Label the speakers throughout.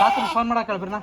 Speaker 1: ತಾತನ ಫೋನ್ ಮಾಡಕ್ಕೆ ಹೇಳ್ಬಿರ್ನಾ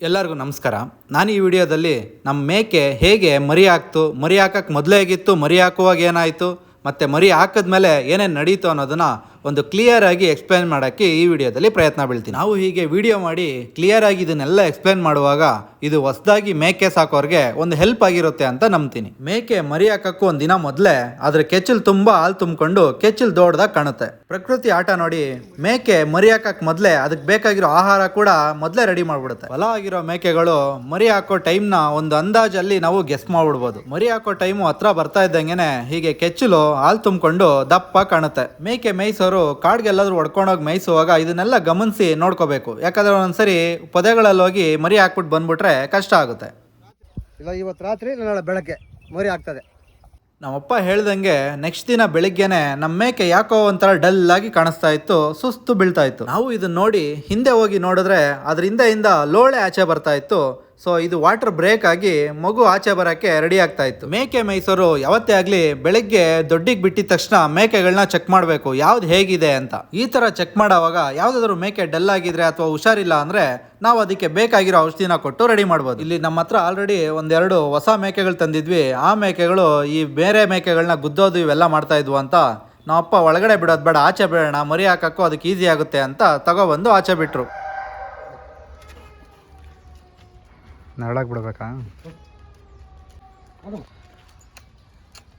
Speaker 1: ಎಲ್ಲರಿಗೂ ನಮಸ್ಕಾರ. ನಾನು ಈ ವಿಡಿಯೋದಲ್ಲಿ ನಮ್ಮ ಮೇಕೆ ಹೇಗೆ ಮರಿ ಹಾಕ್ತು, ಮರಿ ಹಾಕಕ್ಕೆ ಮೊದಲೇ ಹೇಗಿತ್ತು, ಮರಿ ಹಾಕುವಾಗ ಏನಾಯಿತು, ಮತ್ತು ಮರಿ ಹಾಕಿದ್ಮೇಲೆ ಏನೇನು ನಡೀತು ಅನ್ನೋದನ್ನ ಒಂದು ಕ್ಲಿಯರ್ ಆಗಿ ಎಕ್ಸ್ಪ್ಲೈನ್ ಮಾಡೋಕ್ಕೆ ಈ ವಿಡಿಯೋದಲ್ಲಿ ಪ್ರಯತ್ನ ಬೀಳ್ತೀನಿ. ನಾವು ಹೀಗೆ ವಿಡಿಯೋ ಮಾಡಿ ಕ್ಲಿಯರ್ ಆಗಿ ಇದನ್ನೆಲ್ಲ ಎಕ್ಸ್ಪ್ಲೈನ್ ಮಾಡುವಾಗ ಇದು ಹೊಸದಾಗಿ ಮೇಕೆ ಸಾಕೋರ್ಗೆ ಒಂದು ಹೆಲ್ಪ್ ಆಗಿರುತ್ತೆ ಅಂತ ನಂಬ್ತೀನಿ. ಮೇಕೆ ಮರಿ ಹಾಕಕ್ಕೂ ಒಂದಿನ ದಿನ ಮೊದಲೇ ಅದ್ರ ಕೆಚ್ಚಲ್ ತುಂಬಾ ಹಾಲು ತುಂಬಿಕೊಂಡು ಕೆಚ್ಚಲ್ ದೊಡ್ಡದಾಗ ಕಾಣುತ್ತೆ. ಪ್ರಕೃತಿ ಆಟ ನೋಡಿ ಮೇಕೆ ಮರಿ ಹಾಕಕ್ ಮೊದಲೇ ಅದಕ್ಕೆ ಬೇಕಾಗಿರೋ ಆಹಾರ ಕೂಡ ಮೊದಲೇ ರೆಡಿ ಮಾಡ್ಬಿಡುತ್ತೆ. ಹೊಲ ಆಗಿರೋ ಮೇಕೆಗಳು ಮರಿ ಹಾಕೋ ಟೈಮ್ನ ಒಂದು ಅಂದಾಜಲ್ಲಿ ನಾವು ಗೆಸ್ ಮಾಡ್ಬಿಡ್ಬೋದು. ಮರಿ ಹಾಕೋ ಟೈಮು ಹತ್ರ ಬರ್ತಾ ಇದ್ದಂಗೆನೆ ಹೀಗೆ ಕೆಚ್ಚಲು ಹಾಲು ತುಂಬಿಕೊಂಡು ದಪ್ಪ ಕಾಣುತ್ತೆ. ಮೇಕೆ ಮೇಯ್ಸೋರು ಕಾಡ್ಗೆಲ್ಲಾದ್ರೂ ಹೊಡ್ಕೊಂಡೋಗಿ ಮೇಯಿಸುವಾಗ ಇದನ್ನೆಲ್ಲ ಗಮನಿಸಿ ನೋಡ್ಕೋಬೇಕು. ಯಾಕಂದ್ರೆ ಒಂದ್ಸರಿ ಪೊದೆಗಳಲ್ಲಿ ಹೋಗಿ ಮರಿ ಹಾಕ್ಬಿಟ್ಟು ಬಂದ್ಬಿಟ್ರೆ ಕಷ್ಟ ಆಗುತ್ತೆ.
Speaker 2: ಇಲ್ಲ ಇವತ್ತು ರಾತ್ರಿ ನಾಳೆ ಬೆಳಗ್ಗೆ ಮರಿ ಆಗ್ತದೆ.
Speaker 1: ನಮ್ಮಪ್ಪ ಹೇಳ್ದಂಗೆ ನೆಕ್ಸ್ಟ್ ದಿನ ಬೆಳಿಗ್ಗೆನೆ ನಮ್ಮ ಮೇಕೆ ಯಾಕೋ ಒಂಥರ ಡಲ್ ಆಗಿ ಕಾಣಿಸ್ತಾ ಇತ್ತು ಸುಸ್ತು ಬೀಳ್ತಾ ಇತ್ತು. ನಾವು ಇದನ್ನ ನೋಡಿ ಹಿಂದೆ ಹೋಗಿ ನೋಡಿದ್ರೆ ಅದರಿಂದ ಹಿಂದೆಯಿಂದ ಲೋಳೆ ಆಚೆ ಬರ್ತಾ ಇತ್ತು. ಸೊ ಇದು ವಾಟರ್ ಬ್ರೇಕ್ ಆಗಿ ಮಗು ಆಚೆ ಬರೋಕ್ಕೆ ರೆಡಿ ಆಗ್ತಾ ಇತ್ತು. ಮೇಕೆ, ಮೈಸೂರು ಯಾವತ್ತೇ ಆಗಲಿ ಬೆಳಗ್ಗೆ ದೊಡ್ಡಿಗೆ ಬಿಟ್ಟಿದ ತಕ್ಷಣ ಮೇಕೆಗಳನ್ನ ಚೆಕ್ ಮಾಡಬೇಕು, ಯಾವ್ದು ಹೇಗಿದೆ ಅಂತ. ಈ ಥರ ಚೆಕ್ ಮಾಡೋವಾಗ ಯಾವುದಾದ್ರೂ ಮೇಕೆ ಡಲ್ ಆಗಿದ್ರೆ ಅಥವಾ ಹುಷಾರಿಲ್ಲ ಅಂದರೆ ನಾವು ಅದಕ್ಕೆ ಬೇಕಾಗಿರೋ ಔಷಧಿನ ಕೊಟ್ಟು ರೆಡಿ ಮಾಡ್ಬೋದು. ಇಲ್ಲಿ ನಮ್ಮ ಹತ್ರ ಆಲ್ರೆಡಿ ಒಂದೆರಡು ಹೊಸ ಮೇಕೆಗಳು ತಂದಿದ್ವಿ. ಆ ಮೇಕೆಗಳು ಈ ಬೇರೆ ಮೇಕೆಗಳನ್ನ ಗುದ್ದೋದು ಇವೆಲ್ಲ ಮಾಡ್ತಾ ಇದ್ವು ಅಂತ ನಾವಪ್ಪ ಒಳಗಡೆ ಬಿಡೋದು ಬೇಡ, ಆಚೆ ಬಿಡೋಣ, ಮರಿ ಹಾಕೋಕ್ಕೂ ಅದಕ್ಕೆ ಈಸಿ ಆಗುತ್ತೆ ಅಂತ ತಗೊಬಂದು ಆಚೆ ಬಿಟ್ರು.
Speaker 2: ನೆರಳಾಗಿ ಬಿಡ್ಬೇಕಾ?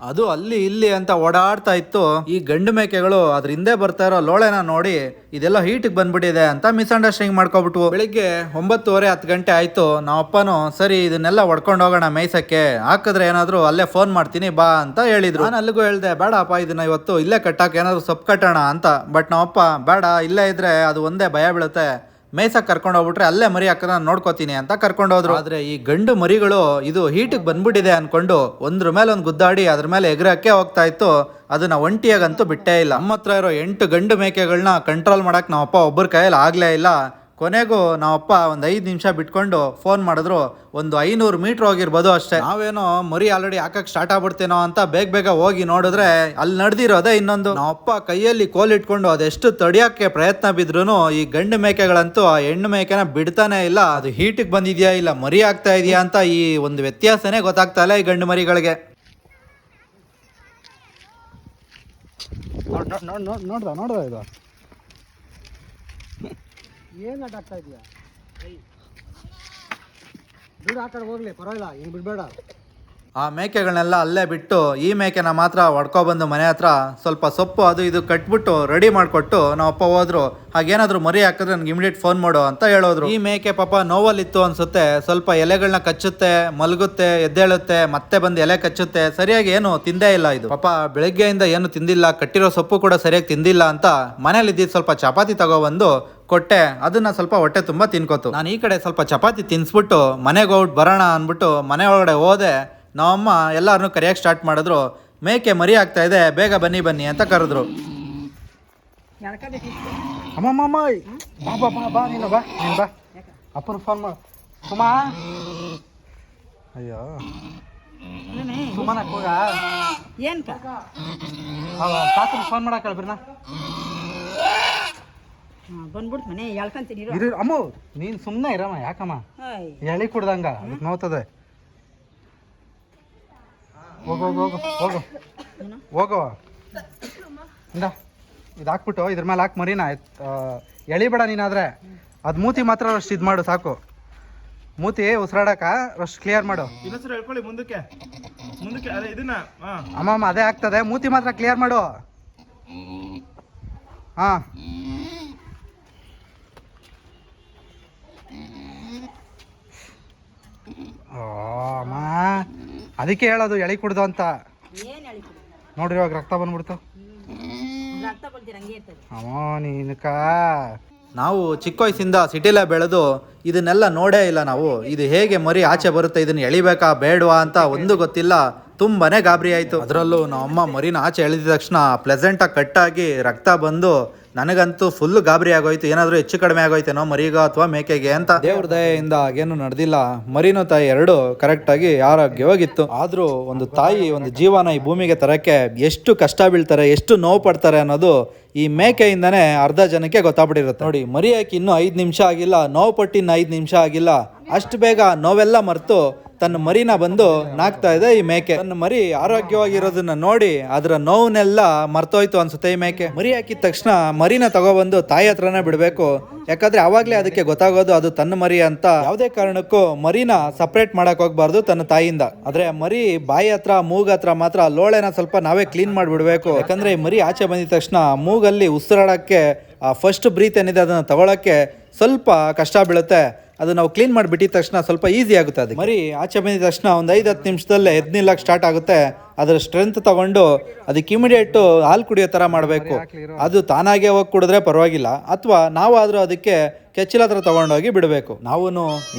Speaker 1: ಅದು ಅಲ್ಲಿ ಇಲ್ಲಿ ಅಂತ ಓಡಾಡ್ತಾ ಇತ್ತು. ಈ ಗಂಡು ಮೇಕೆಗಳು ಅದ್ರ ಹಿಂದೆ ಬರ್ತಾ ಇರೋ ಲೋಳೆನ ನೋಡಿ ಇದೆಲ್ಲ ಹೀಟಿಗೆ ಬಂದ್ಬಿಟ್ಟಿದೆ ಅಂತ ಮಿಸ್ಅಂಡರ್ಸ್ಟ್ಯಾಂಡಿಂಗ್ ಮಾಡ್ಕೊಬಿಟ್ವು. ಬೆಳಿಗ್ಗೆ ಒಂಬತ್ತುವರೆ ಹತ್ತು ಗಂಟೆ ಆಯ್ತು. ನಾವಪ್ಪನು ಸರಿ, ಇದನ್ನೆಲ್ಲ ಒಡ್ಕೊಂಡು ಹೋಗೋಣ ಮೇಯ್ಸಕ್ಕೆ. ಹಾಕಿದ್ರೆ ಏನಾದ್ರು ಅಲ್ಲೇ ಫೋನ್ ಮಾಡ್ತೀನಿ, ಬಾ ಅಂತ ಹೇಳಿದ್ರು. ನಾನು ಅಲ್ಲಿಗೂ ಹೇಳ್ದೆ, ಬೇಡಪ್ಪ, ಇದನ್ನ ಇವತ್ತು ಇಲ್ಲೇ ಕಟ್ಟಾಕ ಏನಾದ್ರು ಸೊಪ್ಪು ಕಟ್ಟೋಣ ಅಂತ. ಬಟ್ ನಾವಪ್ಪ ಬೇಡ, ಇಲ್ಲೇ ಇದ್ರೆ ಅದು ಒಂದೇ ಭಯ ಬೀಳುತ್ತೆ. ಮೇಯ್ಸಕ್ ಕರ್ಕೊಂಡು ಹೋಗ್ಬಿಟ್ರೆ ಅಲ್ಲೇ ಮರಿ ಹಾಕೋದ ನೋಡ್ಕೋತೀನಿ ಅಂತ ಕರ್ಕೊಂಡು ಹೋದ್ರು. ಆದ್ರೆ ಈ ಗಂಡು ಮರಿಗಳು ಇದು ಹೀಟಿಗೆ ಬಂದ್ಬಿಟ್ಟಿದೆ ಅನ್ಕೊಂಡು ಒಂದ್ರ ಮೇಲೆ ಒಂದು ಗುದ್ದಾಡಿ ಅದ್ರ ಮೇಲೆ ಎಗರಕ್ಕೆ ಹೋಗ್ತಾ ಇತ್ತು. ಅದನ್ನ ಒಂಟಿಯಾಗಂತೂ ಬಿಟ್ಟೇ ಇಲ್ಲ. ನಮ್ಮ ಹತ್ರ ಇರೋ ಎಂಟು ಗಂಡು ಮೇಕೆಗಳನ್ನ ಕಂಟ್ರೋಲ್ ಮಾಡಕ್ ನಾವಪ್ಪ ಒಬ್ಬರ ಕೈಯಲ್ಲಿ ಆಗ್ಲೇ ಇಲ್ಲ. ಕೊನೆಗೂ ನಾವಪ್ಪ ಒಂದು ಐದು ನಿಮಿಷ ಬಿಟ್ಕೊಂಡು ಫೋನ್ ಮಾಡಿದ್ರು ಒಂದು ಐನೂರು ಮೀಟ್ರ್ ಹೋಗಿರ್ಬೋದು ಅಷ್ಟೇ. ನಾವೇನೋ ಮರಿ ಆಲ್ರೆಡಿ ಹಾಕಕ್ಕೆ ಸ್ಟಾರ್ಟ್ ಆಗ್ಬಿಡ್ತೇನೋ ಅಂತ ಬೇಗ ಬೇಗ ಹೋಗಿ ನೋಡಿದ್ರೆ ಅಲ್ಲಿ ನಡೆದಿರೋದೇ ಇನ್ನೊಂದು. ನಾವಪ್ಪ ಕೈಯಲ್ಲಿ ಕೋಲ್ ಇಟ್ಕೊಂಡು ಅದೆಷ್ಟು ತಡಿಯೋಕ್ಕೆ ಪ್ರಯತ್ನ ಬಿದ್ರು ಈ ಗಂಡು ಮೇಕೆಗಳಂತೂ ಆ ಹೆಣ್ಣು ಮೇಕೆನ ಬಿಡ್ತಾನೆ ಇಲ್ಲ ಅದು ಹೀಟಿಗೆ ಬಂದಿದ್ಯಾ ಇಲ್ಲ ಮರಿ ಆಗ್ತಾ ಇದೆಯಾ ಅಂತ ಈ ಒಂದು ವ್ಯತ್ಯಾಸನೇ ಗೊತ್ತಾಗ್ತಾ ಇಲ್ಲ ಈ ಗಂಡು ಮರಿಗಳಿಗೆ.
Speaker 2: ನೋಡ್ ನೋಡ್ ನೋಡ್ ನೋಡ್ದ ನೋಡ್ದ ಇದು? ಏನು ಅಡ್ಡ ಆಗ್ತಾ ಇದೆಯಾ? ದುಡ್ಡು ಆ ಕಡೆ ಹೋಗ್ಲಿ ಪರವಾಗಿಲ್ಲ ಹಿಂಗೆ ಬಿಡಬೇಡ.
Speaker 1: ಆ ಮೇಕೆಗಳನ್ನೆಲ್ಲ ಅಲ್ಲೇ ಬಿಟ್ಟು ಈ ಮೇಕೆನ ಮಾತ್ರ ಹೊಡ್ಕೊಬಂದು ಮನೆ ಹತ್ರ ಸ್ವಲ್ಪ ಸೊಪ್ಪು ಅದು ಇದು ಕಟ್ಬಿಟ್ಟು ರೆಡಿ ಮಾಡಿಕೊಟ್ಟು ಅಪ್ಪ ಹೋದ್ರು. ಹಾಗೇನಾದರೂ ಮರಿ ಹಾಕಿದ್ರೆ ನನಗೆ ಇಮಿಡಿಯೇಟ್ ಫೋನ್ ಮಾಡು ಅಂತ ಹೇಳೋದ್ರು. ಈ ಮೇಕೆ ಪಾಪ ನೋವಲ್ಲಿತ್ತು ಅನ್ಸುತ್ತೆ. ಸ್ವಲ್ಪ ಎಲೆಗಳನ್ನ ಕಚ್ಚುತ್ತೆ, ಮಲಗುತ್ತೆ, ಎದ್ದೇಳುತ್ತೆ, ಮತ್ತೆ ಬಂದು ಎಲೆ ಕಚ್ಚುತ್ತೆ. ಸರಿಯಾಗಿ ಏನು ತಿಂದೇ ಇಲ್ಲ ಇದು. ಪಾಪ ಬೆಳಗ್ಗೆಯಿಂದ ಏನು ತಿಂದಿಲ್ಲ, ಕಟ್ಟಿರೋ ಸೊಪ್ಪು ಕೂಡ ಸರಿಯಾಗಿ ತಿಂದಿಲ್ಲ ಅಂತ ಮನೇಲಿ ಇದ್ದಿದ್ದು ಸ್ವಲ್ಪ ಚಪಾತಿ ತಗೊಬಂದು ಕೊಟ್ಟೆ. ಅದನ್ನ ಸ್ವಲ್ಪ ಹೊಟ್ಟೆ ತುಂಬಾ ತಿನ್ಕೋತು. ನಾನು ಈ ಕಡೆ ಸ್ವಲ್ಪ ಚಪಾತಿ ತಿನ್ಸ್ಬಿಟ್ಟು ಮನೆಗೆ ಹೋಗ್ಬಿಟ್ಟು ಬರೋಣ ಅಂದ್ಬಿಟ್ಟು ಮನೆ ಒಳಗಡೆ ಹೋದೆ. ನಮ್ಮಮ್ಮ ಎಲ್ಲರನ್ನೂ ಕರೆಯಕ್ಕೆ ಸ್ಟಾರ್ಟ್ ಮಾಡಿದ್ರು. ಮೇಕೆ ಮರಿ ಆಗ್ತಾ ಇದೆ ಬೇಗ ಬನ್ನಿ ಬನ್ನಿ ಅಂತ ಕರೆದ್ರು.
Speaker 2: ಅಮ್ಮಮ್ಮ ಬಾ ಬಾ ಬಾ ಬಾ ನೀನು ಬಾ ನೀನು ಬಾ. ಅಪ್ಪನ ಫೋನ್ ಮಾಡು. ಸುಮಾ. ಅಯ್ಯೋ. ಸುಮ್ಮನಕ್ಕೆ ಹೋಗ
Speaker 3: ಏನು
Speaker 2: ತಾತನ ಫೋನ್ ಮಾಡಕ್ಕೆ ಹೇಳ್ಬಿರ್ನಾ
Speaker 3: ಬಂದ್ಬಿಡ್ತು ಮನೆ
Speaker 2: ಹೇಳ್ಕೊಂತೀನಿ ಅಮ್ಮ ನೀನು ಸುಮ್ಮನೆ ಇರಮ್ಮ ಯಾಕಮ್ಮ? ಎಳಿ ಕುಡ್ದಂಗ ಅದಕ್ಕೆ ನೋವ್ತದೆ. ಹೋಗು ಹೋಗು ಹೋಗು ಹೋಗು. ಇಂದ ಇದು ಹಾಕ್ಬಿಟ್ಟು ಇದ್ರ ಮೇಲೆ ಹಾಕಿ ಮರಿನ. ಎಳಿಬೇಡ ನೀನಾದ್ರೆ. ಅದು ಮೂತಿ ಮಾತ್ರ ರಷ್ಟು ಇದು ಮಾಡು ಸಾಕು. ಮೂತಿ ಉಸಿರಾಡಕ ರಷ್ಟು ಕ್ಲಿಯರ್ ಮಾಡು.
Speaker 4: ಇನ್ನೊಂದ್ಸರಿ ಹೇಳ್ಕೊಳ್ಳಿ ಮುಂದಕ್ಕೆ. ಮುಂದಕ್ಕೆ ಅದೇ ಇದನ್ನ
Speaker 2: ಅಮ್ಮ ಅದೇ ಆಗ್ತದೆ. ಮೂತಿ ಮಾತ್ರ ಕ್ಲಿಯರ್ ಮಾಡು. ಹಾಂ ಓ ಅಮ್ಮ ಅದಕ್ಕೆ ಹೇಳೋದು ಎಳಿ ಕುಡ್ದು ಅಂತ.
Speaker 3: ಏನ್
Speaker 2: ನೋಡ್ರಿ ಇವಾಗ ರಕ್ತ ಬಂದ್ಬಿಡ್ತು.
Speaker 3: ರಕ್ತ ಕೊಡ್ತೀರ ಹಂಗೆ ಇರ್ತದೆ.
Speaker 2: ಅಮ್ಮ ನೀನಕ.
Speaker 1: ನಾವು ಚಿಕ್ಕ ವಯಸ್ಸಿಂದ ಸಿಟಿಲೇ ಬೆಳೆದು ಇದನ್ನೆಲ್ಲ ನೋಡೇ ಇಲ್ಲ ನಾವು. ಇದು ಹೇಗೆ ಮರಿ ಆಚೆ ಬರುತ್ತೆ ಇದನ್ನ ಎಳಿಬೇಕಾ ಬೇಡವಾ ಅಂತ ಒಂದು ಗೊತ್ತಿಲ್ಲ. ತುಂಬಾನೇ ಗಾಬರಿ ಆಯ್ತು. ಅದರಲ್ಲೂ ನಮ್ಮಮ್ಮ ಮರಿನ ಆಚೆ ಎಳೆದ ತಕ್ಷಣ ಪ್ಲೆಸೆಂಟಾಗಿ ಕಟ್ಟಾಗಿ ರಕ್ತ ಬಂದು ನನಗಂತೂ ಫುಲ್ ಗಾಬರಿ ಆಗೋಯ್ತು. ಏನಾದರೂ ಹೆಚ್ಚು ಕಡಿಮೆ ಆಗೋಯ್ತೇನೋ, ಮರಿಗ ಅಥವಾ ಮೇಕೆಗೆ ಅಂತ. ದೇವ್ರ ದಯೆಯಿಂದ ಹಾಗೇನು ನಡೆದಿಲ್ಲ. ಮರಿನೂ ತಾಯಿ ಎರಡು ಕರೆಕ್ಟಾಗಿ ಆರೋಗ್ಯವಾಗಿತ್ತು. ಆದರೂ ಒಂದು ತಾಯಿ ಒಂದು ಜೀವನ ಈ ಭೂಮಿಗೆ ತರಕ್ಕೆ ಎಷ್ಟು ಕಷ್ಟ ಬೀಳ್ತಾರೆ, ಎಷ್ಟು ನೋವು ಪಡ್ತಾರೆ ಅನ್ನೋದು ಈ ಮೇಕೆಯಿಂದನೇ ಅರ್ಧ ಜನಕ್ಕೆ ಗೊತ್ತಾಗ್ಬಿಟ್ಟಿರುತ್ತೆ. ನೋಡಿ ಮರಿ ಹಾಕಿ ಇನ್ನೂ ಐದು ನಿಮಿಷ ಆಗಿಲ್ಲ, ನೋವು ಪಟ್ಟಿನ ಐದು ನಿಮಿಷ ಆಗಿಲ್ಲ. ಅಷ್ಟು ಬೇಗ ನೋವೆಲ್ಲ ಮರೆತು ತನ್ನ ಮರಿನ ಬಂದು ನಾಕ್ತಾ ಇದೆ ಈ ಮೇಕೆ. ತನ್ನ ಮರಿ ಆರೋಗ್ಯವಾಗಿರೋದನ್ನ ನೋಡಿ ಅದರ ನೋವನ್ನೆಲ್ಲ ಮರ್ತೋಯ್ತು ಅನ್ಸುತ್ತೆ ಈ ಮೇಕೆ. ಮರಿ ಹಾಕಿದ ತಕ್ಷಣ ಮರಿನ ತಗೊಬಂದು ತಾಯಿ ಹತ್ರನೇ ಬಿಡಬೇಕು. ಯಾಕಂದ್ರೆ ಅವಾಗ್ಲೇ ಅದಕ್ಕೆ ಗೊತ್ತಾಗೋದು ಅದು ತನ್ನ ಮರಿ ಅಂತ. ಯಾವುದೇ ಕಾರಣಕ್ಕೂ ಮರಿನ ಸಪ್ರೇಟ್ ಮಾಡಕ್ ಹೋಗ್ಬಾರ್ದು ತನ್ನ ತಾಯಿಯಿಂದ. ಆದ್ರೆ ಮರಿ ಬಾಯಿ ಹತ್ರ ಮೂಗ್ ಹತ್ರ ಮಾತ್ರ, ಲೋಳೆನ ಸ್ವಲ್ಪ ನಾವೇ ಕ್ಲೀನ್ ಮಾಡಿಬಿಡ್ಬೇಕು. ಯಾಕಂದ್ರೆ ಈ ಮರಿ ಆಚೆ ಬಂದಿದ ತಕ್ಷಣ ಮೂಗಲ್ಲಿ ಉಸಿರಾಡೋಕ್ಕೆ ಆ ಫಸ್ಟ್ ಬ್ರೀತ್ ಏನಿದೆ ಅದನ್ನು ತಗೊಳ್ಳೋಕ್ಕೆ ಸ್ವಲ್ಪ ಕಷ್ಟ ಬೀಳುತ್ತೆ. ಅದು ನಾವು ಕ್ಲೀನ್ ಮಾಡಿಬಿಟ್ಟಿದ ತಕ್ಷಣ ಸ್ವಲ್ಪ ಈಸಿ ಆಗುತ್ತೆ ಅದು ಮರಿ ಆಚೆ ಬಂದಿದ ತಕ್ಷಣ ಒಂದು ಐದು ಹತ್ತು ನಿಮಿಷದಲ್ಲೇ ಎದ್ ನಿಲ್ಲಕ್ಕೆ ಸ್ಟಾರ್ಟ್ ಆಗುತ್ತೆ. ಅದರ ಸ್ಟ್ರೆಂತ್ ತಗೊಂಡು ಅದಕ್ಕೆ ಇಮಿಡಿಯೇಟು ಹಾಲು ಕುಡಿಯೋ ಥರ ಮಾಡಬೇಕು. ಅದು ತಾನಾಗೆ ಹೋಗಿ ಕುಡಿದ್ರೆ ಪರವಾಗಿಲ್ಲ. ಅಥವಾ ನಾವಾದರೂ ಅದಕ್ಕೆ ಕೆಚ್ಚಿಲ ಹತ್ರ ತೊಗೊಂಡೋಗಿ ಬಿಡಬೇಕು. ನಾವು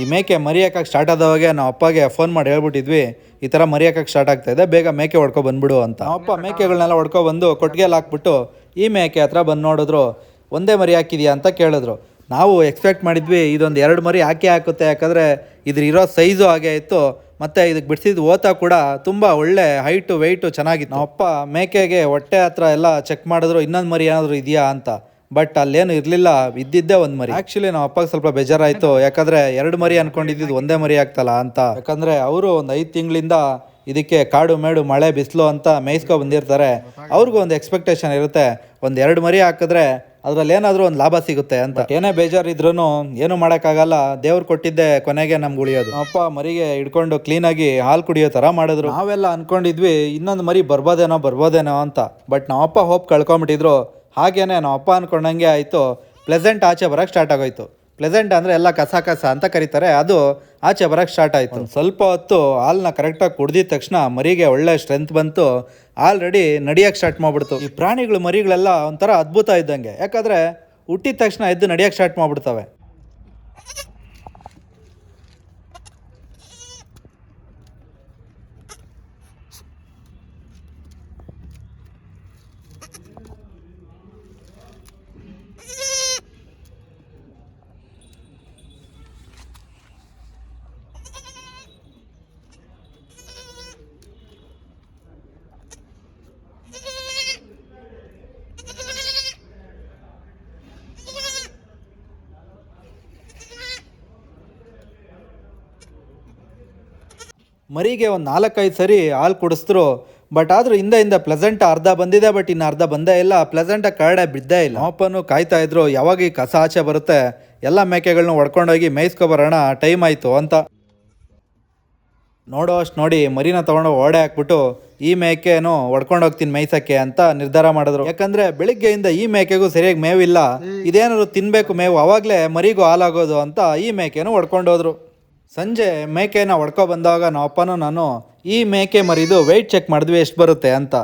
Speaker 1: ಈ ಮೇಕೆ ಮರಿಯೋಕೆ ಸ್ಟಾರ್ಟ್ ಆದವಾಗೆ ನಾವು ಅಪ್ಪಗೆ ಫೋನ್ ಮಾಡಿ ಹೇಳ್ಬಿಟ್ಟಿದ್ವಿ ಈ ಥರ ಮರಿಯೋಕೆ ಸ್ಟಾರ್ಟ್ ಆಗ್ತಾ ಇದೆ ಬೇಗ ಮೇಕೆ ಹೊಡ್ಕೊ ಬಂದ್ಬಿಡು ಅಂತ. ಅಪ್ಪ ಮೇಕೆಗಳನ್ನೆಲ್ಲ ಹೊಡ್ಕೊ ಬಂದು ಕೊಟ್ಟಿಗೆಯಲ್ಲಿ ಹಾಕ್ಬಿಟ್ಟು ಈ ಮೇಕೆ ಹತ್ರ ಬಂದು ನೋಡಿದ್ರು ಒಂದೇ ಮರಿ ಹಾಕಿದ್ಯಾ ಅಂತ ಕೇಳಿದ್ರು. ನಾವು ಎಕ್ಸ್ಪೆಕ್ಟ್ ಮಾಡಿದ್ವಿ ಇದೊಂದು ಎರಡು ಮರಿ ಯಾಕೆ ಹಾಕುತ್ತೆ ಯಾಕಂದರೆ ಇದ್ರ ಇರೋ ಸೈಜು ಹಾಗೆ ಇತ್ತು. ಮತ್ತು ಇದಕ್ಕೆ ಬಿಡಿಸಿದ ಓತ ಕೂಡ ತುಂಬ ಒಳ್ಳೆ ಹೈಟು ವೆಯ್ಟು ಚೆನ್ನಾಗಿತ್ತು. ನಮ್ಮಪ್ಪ ಮೇಕೆಗೆ ಹೊಟ್ಟೆ ಹತ್ರ ಎಲ್ಲ ಚೆಕ್ ಮಾಡಿದ್ರು ಇನ್ನೊಂದು ಮರಿ ಏನಾದರೂ ಇದೆಯಾ ಅಂತ. ಬಟ್ ಅಲ್ಲೇನು ಇರಲಿಲ್ಲ ಇದ್ದಿದ್ದೇ ಒಂದು ಮರಿ. ಆ್ಯಕ್ಚುಲಿ ನಮ್ಮ ಅಪ್ಪಗೆ ಸ್ವಲ್ಪ ಬೇಜಾರಾಯಿತು ಯಾಕಂದರೆ ಎರಡು ಮರಿ ಅನ್ಕೊಂಡಿದ್ದು ಒಂದೇ ಮರಿ ಆಗ್ತಲ್ಲ ಅಂತ. ಯಾಕಂದರೆ ಅವರು ಒಂದು ಐದು ತಿಂಗಳಿಂದ ಇದಕ್ಕೆ ಕಾಡು ಮೇಡು ಮಳೆ ಬಿಸಿಲು ಅಂತ ಮೇಯಿಸ್ಕೊ ಬಂದಿರ್ತಾರೆ. ಅವ್ರಿಗೂ ಒಂದು ಎಕ್ಸ್ಪೆಕ್ಟೇಷನ್ ಇರುತ್ತೆ ಒಂದು ಎರಡು ಮರಿ ಹಾಕಿದ್ರೆ ಅದ್ರಲ್ಲಿ ಏನಾದರೂ ಒಂದು ಲಾಭ ಸಿಗುತ್ತೆ ಅಂತ. ಏನೇ ಬೇಜಾರಿದ್ರು ಏನು ಮಾಡೋಕ್ಕಾಗಲ್ಲ. ದೇವ್ರು ಕೊಟ್ಟಿದ್ದೆ ಕೊನೆಗೆ ನಮ್ಗೆ ಉಳಿಯೋದು. ಅಪ್ಪ ಮರಿಗೆ ಹಿಡ್ಕೊಂಡು ಕ್ಲೀನಾಗಿ ಹಾಲು ಕುಡಿಯೋ ಥರ ಮಾಡಿದ್ರು. ನಾವೆಲ್ಲ ಅನ್ಕೊಂಡಿದ್ವಿ ಇನ್ನೊಂದು ಮರಿ ಬರ್ಬೋದೇನೋ ಬರ್ಬೋದೇನೋ ಅಂತ. ಬಟ್ ನಮ್ಮಪ್ಪ ಹೋಪ್ ಕಳ್ಕೊಂಬಿಟ್ಟಿದ್ರು. ಹಾಗೇನೆ ನಮ್ಮ ಅಪ್ಪ ಅನ್ಕೊಂಡಂಗೆ ಆಯಿತು. ಪ್ಲೆಸೆಂಟ್ ಆಚೆ ಬರೋಕ್ಕೆ ಸ್ಟಾರ್ಟ್ ಆಗೋಯ್ತು. ಪ್ಲೆಸೆಂಟ್ ಅಂದರೆ ಎಲ್ಲ ಕಸ ಕಸ ಅಂತ ಕರೀತಾರೆ. ಅದು ಆಚೆ ಬರೋಕ್ಕೆ ಸ್ಟಾರ್ಟ್ ಆಯಿತು. ಸ್ವಲ್ಪ ಹೊತ್ತು ಹಾಲನ್ನ ಕರೆಕ್ಟಾಗಿ ಕುಡ್ದಿದ ತಕ್ಷಣ ಮರಿಗೆ ಒಳ್ಳೆ ಸ್ಟ್ರೆಂತ್ ಬಂತು. ಆಲ್ರೆಡಿ ನಡಿಯೋಕ್ಕೆ ಸ್ಟಾರ್ಟ್ ಮಾಡ್ಬಿಡ್ತು. ಈ ಪ್ರಾಣಿಗಳು, ಮರಿಗಳೆಲ್ಲ ಒಂಥರ ಅದ್ಭುತ ಇದ್ದಂಗೆ. ಯಾಕಂದರೆ ಹುಟ್ಟಿದ ತಕ್ಷಣ ಎದ್ದು ನಡಿಯೋಕ್ಕೆ ಸ್ಟಾರ್ಟ್ ಮಾಡ್ಬಿಡ್ತವೆ. ಮರಿಗೆ ಒಂದು ನಾಲ್ಕೈದು ಸರಿ ಹಾಲು ಕುಡಿಸಿದ್ರು ಬಟ್ ಆದ್ರೂ ಹಿಂದೆ ಹಿಂದೆ ಪ್ಲೆಸೆಂಟ್ ಅರ್ಧ ಬಂದಿದೆ ಬಟ್ ಇನ್ನು ಅರ್ಧ ಬಂದೇ ಇಲ್ಲ. ಪ್ಲೆಸೆಂಟ್ ಕರಡೆ ಬಿದ್ದೇ ಇಲ್ಲ. ಅಪ್ಪನು ಕಾಯ್ತಾ ಇದ್ರು, ಯಾವಾಗ ಈ ಕಸ ಆಚೆ ಬರುತ್ತೆ, ಎಲ್ಲ ಮೇಕೆಗಳನ್ನ ಹೊಡ್ಕೊಂಡೋಗಿ ಮೇಯಿಸ್ಕೊಬರೋಣ ಟೈಮ್ ಆಯಿತು ಅಂತ. ನೋಡೋ ಅಷ್ಟು ನೋಡಿ, ಮರಿನ ತೊಗೊಂಡು ಓಡೆ ಹಾಕ್ಬಿಟ್ಟು, ಈ ಮೇಕೆನು ಹೋಗ್ತೀನಿ ಮೇಯ್ಸಕ್ಕೆ ಅಂತ ನಿರ್ಧಾರ ಮಾಡಿದ್ರು. ಯಾಕಂದ್ರೆ ಬೆಳಿಗ್ಗೆಯಿಂದ ಈ ಮೇಕೆಗೂ ಸರಿಯಾಗಿ ಮೇವಿಲ್ಲ. ಇದೇನಾದ್ರು ತಿನ್ಬೇಕು ಮೇವು, ಅವಾಗಲೇ ಮರಿಗೂ ಹಾಲಾಗೋದು ಅಂತ ಈ ಮೇಕೆನೂ ಹೊಡ್ಕೊಂಡು ಹೋದ್ರು. ಸಂಜೆ ಮೇಕೆನ ಹೊಡ್ಕೊ ಬಂದಾಗ ನಮ್ಮ ಅಪ್ಪನೂ ನಾನು, ಈ ಮೇಕೆ ಮರಿದು ವೆಯ್ಟ್ ಚೆಕ್ ಮಾಡಿದ್ವಿ, ಎಷ್ಟು ಬರುತ್ತೆ? ಅಂತ.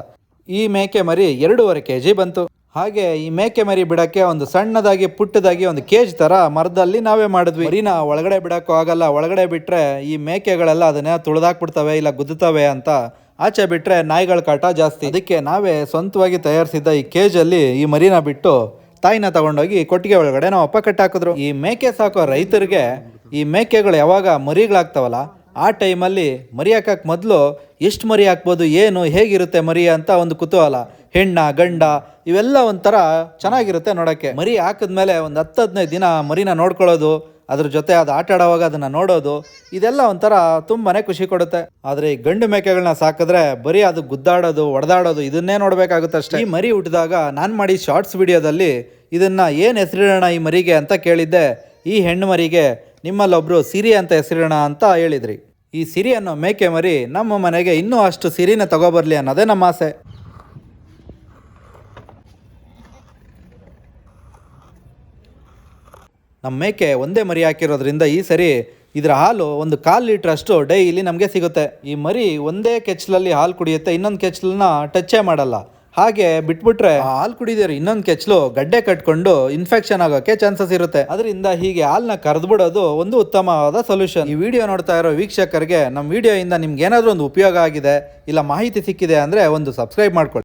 Speaker 1: ಈ ಮೇಕೆ ಮರಿ ಎರಡೂವರೆ ಕೆ ಜಿ ಬಂತು. ಹಾಗೆ ಈ ಮೇಕೆ ಮರಿ ಬಿಡಕ್ಕೆ ಒಂದು ಸಣ್ಣದಾಗಿ, ಪುಟ್ಟದಾಗಿ ಒಂದು ಕೇಜ್ ತರ ಮರದಲ್ಲಿ ನಾವೇ ಮಾಡಿದ್ವಿ. ಮರಿನ ಒಳಗಡೆ ಬಿಡಕ್ಕೂ ಆಗಲ್ಲ. ಒಳಗಡೆ ಬಿಟ್ರೆ ಈ ಮೇಕೆಗಳೆಲ್ಲ ಅದನ್ನೇ ತುಳಿದಾಕ್ಬಿಡ್ತವೆ ಇಲ್ಲ ಗುದ್ದುತ್ತವೆ ಅಂತ ಆಚೆ ಬಿಟ್ರೆ ನಾಯಿಗಳ ಕಾಟ ಜಾಸ್ತಿ. ಅದಕ್ಕೆ ನಾವೇ ಸ್ವಂತವಾಗಿ ತಯಾರಿಸಿದ್ದ ಈ ಕೇಜಲ್ಲಿ ಈ ಮರಿನ ಬಿಟ್ಟು ತಾಯಿನ ತಗೊಂಡೋಗಿ ಕೊಟ್ಟಿಗೆ ಒಳಗಡೆ ನಾವು ಅಪ್ಪ ಕಟ್ಟಾಕಿದ್ರು. ಈ ಮೇಕೆ ಸಾಕೋ ರೈತರಿಗೆ ಈ ಮೇಕೆಗಳು ಯಾವಾಗ ಮರಿಗಳಾಗ್ತಾವಲ್ಲ, ಆ ಟೈಮಲ್ಲಿ ಮರಿ ಹಾಕಕ್ಕೆ ಮೊದಲು ಎಷ್ಟು ಮರಿ ಹಾಕ್ಬೋದು, ಏನು, ಹೇಗಿರುತ್ತೆ ಮರಿ ಅಂತ ಒಂದು ಕುತೂಹಲ. ಹೆಣ್ಣ, ಗಂಡ, ಇವೆಲ್ಲ ಒಂಥರ ಚೆನ್ನಾಗಿರುತ್ತೆ ನೋಡೋಕ್ಕೆ. ಮರಿ ಹಾಕಿದ್ಮೇಲೆ ಒಂದು ಹತ್ತು ಹದಿನೈದು ದಿನ ಮರಿನ ನೋಡ್ಕೊಳ್ಳೋದು, ಅದ್ರ ಜೊತೆ ಅದು ಆಟ ಆಡೋವಾಗ ಅದನ್ನು ನೋಡೋದು, ಇದೆಲ್ಲ ಒಂಥರ ತುಂಬಾ ಖುಷಿ ಕೊಡುತ್ತೆ. ಆದರೆ ಈ ಗಂಡು ಮೇಕೆಗಳನ್ನ ಸಾಕಿದ್ರೆ ಬರೀ ಅದು ಗುದ್ದಾಡೋದು ಹೊಡೆದಾಡೋದು ಇದನ್ನೇ ನೋಡಬೇಕಾಗುತ್ತೆ ಅಷ್ಟೇ. ಈ ಮರಿ ಹುಟ್ಟಿದಾಗ ನಾನು ಮಾಡಿ ಶಾರ್ಟ್ಸ್ ವಿಡಿಯೋದಲ್ಲಿ ಇದನ್ನು ಏನು ಹೆಸರಿಡೋಣ ಈ ಮರಿಗೆ ಅಂತ ಕೇಳಿದ್ದೆ. ಈ ಹೆಣ್ಣು ಮರಿಗೆ ನಿಮ್ಮಲ್ಲೊಬ್ರು ಸಿರಿ ಅಂತ ಹೆಸರಿಡೋಣ ಅಂತ ಹೇಳಿದ್ರಿ. ಈ ಸಿರಿ ಅನ್ನೋ ಮೇಕೆ ಮರಿ ನಮ್ಮ ಮನೆಗೆ ಇನ್ನೂ ಅಷ್ಟು ಸಿರಿನ ತಗೋಬರ್ಲಿ ಅನ್ನೋದೇ ನಮ್ಮ ಆಸೆ. ನಮ್ಮ ಮೇಕೆ ಒಂದೇ ಮರಿ ಹಾಕಿರೋದ್ರಿಂದ ಈ ಸರಿ ಇದರ ಹಾಲು ಒಂದು ಕಾಲು ಲೀಟ್ರಷ್ಟು ಡೈಲಿ ನಮಗೆ ಸಿಗುತ್ತೆ. ಈ ಮರಿ ಒಂದೇ ಕೆಚ್ಚಲಲ್ಲಿ ಹಾಲು ಕುಡಿಯುತ್ತೆ, ಇನ್ನೊಂದು ಕೆಚ್ಚಲನ್ನ ಟಚ್ಚೇ ಮಾಡಲ್ಲ. ಹಾಗೆ ಬಿಟ್ಬಿಟ್ರೆ ಹಾಲು ಕುಡಿದಿರಿ ಇನ್ನೊಂದು ಕೆಚ್ಚಲು ಗಡ್ಡೆ ಕಟ್ಕೊಂಡು ಇನ್ಫೆಕ್ಷನ್ ಆಗೋಕೆ ಚಾನ್ಸಸ್ ಇರುತ್ತೆ. ಅದರಿಂದ ಹೀಗೆ ಹಾಲನ್ನ ಕರೆದ್ಬಿಡೋದು ಒಂದು ಉತ್ತಮವಾದ ಸೊಲ್ಯೂಷನ್ ಈ ವಿಡಿಯೋ ನೋಡ್ತಾ ಇರೋ ವೀಕ್ಷಕರಿಗೆ ನಮ್ಮ ವಿಡಿಯೋಯಿಂದ ನಿಮ್ಗೆ ಏನಾದರೂ ಒಂದು ಉಪಯೋಗ ಆಗಿದೆ ಇಲ್ಲ ಮಾಹಿತಿ ಸಿಕ್ಕಿದೆ ಅಂದರೆ ಒಂದು ಸಬ್ಸ್ಕ್ರೈಬ್ ಮಾಡ್ಕೊಳ್ಳಿ.